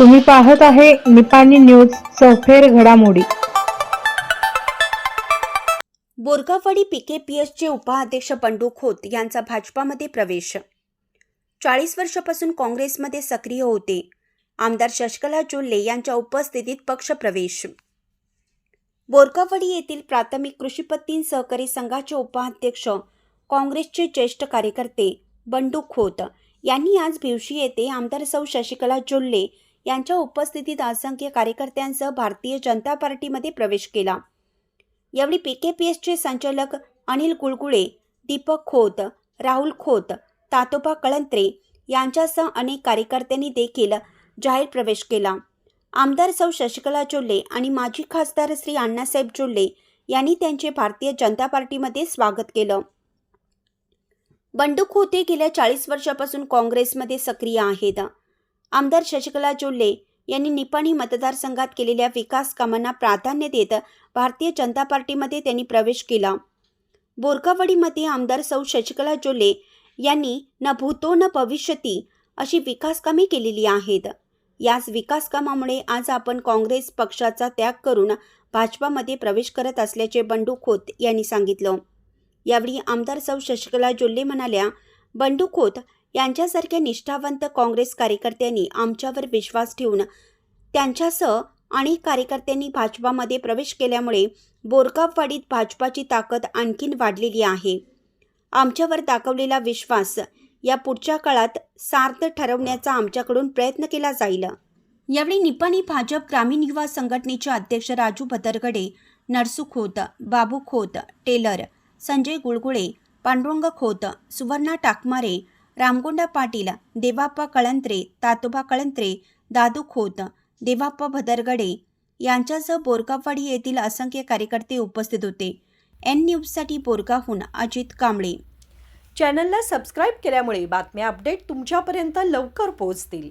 तुम्ही पाहत आहे निपाणी न्यूज सफेर घडामोडी. बोरगाववाडी पीकेपीएसचे उपाध्यक्ष बंडू खोत यांचा भाजपामध्ये प्रवेश. चाळीस वर्षापासून काँग्रेसमध्ये सक्रिय होते. आमदार शशिकला जोल्ले यांच्या उपस्थितीत पक्षप्रवेश बोरगाववाडी येथील प्राथमिक कृषीपत्तीन सहकारी संघाचे उपाध्यक्ष काँग्रेसचे ज्येष्ठ कार्यकर्ते बंडू खोत यांनी आज भिवशी येथे आमदार सौ शशिकला जोल्ले यांच्या उपस्थितीत असंख्य कार्यकर्त्यांसह भारतीय जनता पार्टीमध्ये प्रवेश केला. यावेळी एसचे संचालक अनिल कुळकुळे दीपक खोत राहुल खोत तातोबा कळंत्रे यांच्यासह अनेक कार्यकर्त्यांनी देखील जाहीर प्रवेश केला. आमदार सौ शशिकला चोल्ले आणि माजी खासदार श्री अण्णासाहेब जोल्ले यांनी त्यांचे भारतीय जनता पार्टीमध्ये स्वागत केलं. बंडू खोते गेल्या चाळीस वर्षापासून काँग्रेसमध्ये सक्रिय आहेत. आमदार शशिकला जोल्ले यांनी निपाणी मतदारसंघात केलेल्या विकास कामांना प्राधान्य देत भारतीय जनता पार्टीमध्ये त्यांनी प्रवेश केला. बोरकावडीमध्ये आमदार सौ शशिकला जोल्ले यांनी न भूतो न भविष्यती अशी विकास कामे केलेली आहेत. याच विकास कामामुळे आज आपण काँग्रेस पक्षाचा त्याग करून भाजपामध्ये प्रवेश करत असल्याचे बंडू खोत यांनी सांगितलं. यावेळी आमदार सौ शशिकला जोल्ले म्हणाल्या बंडू खोत यांच्यासारख्या निष्ठावंत काँग्रेस कार्यकर्त्यांनी आमच्यावर विश्वास ठेवून त्यांच्यासह अनेक कार्यकर्त्यांनी भाजपामध्ये प्रवेश केल्यामुळे बोरगाववाडीत भाजपाची ताकद आणखीन वाढलेली आहे. आमच्यावर दाखवलेला विश्वास या पुढच्या काळात सार्थ ठरवण्याचा आमच्याकडून प्रयत्न केला जाईल. यावेळी निपाणी भाजप ग्रामीण युवा संघटनेचे अध्यक्ष राजू भदरगडे नरसू खोत बाबू खोत टेलर संजय गुळगुळे पांडुरंग खोत सुवर्णा टाकमारे रामगोंडा पाटील देवाप्पा कळंत्रे तातोबा कळंत्रे दादू खोत देवाप्पा भदरगडे यांच्यासह बोरगाववाडी येथील असंख्य कार्यकर्ते उपस्थित होते. एन न्यूजसाठी बोरगावहून अजित कांबळे. चॅनलला सबस्क्राईब केल्यामुळे बातम्या अपडेट तुमच्यापर्यंत लवकर पोहोचतील.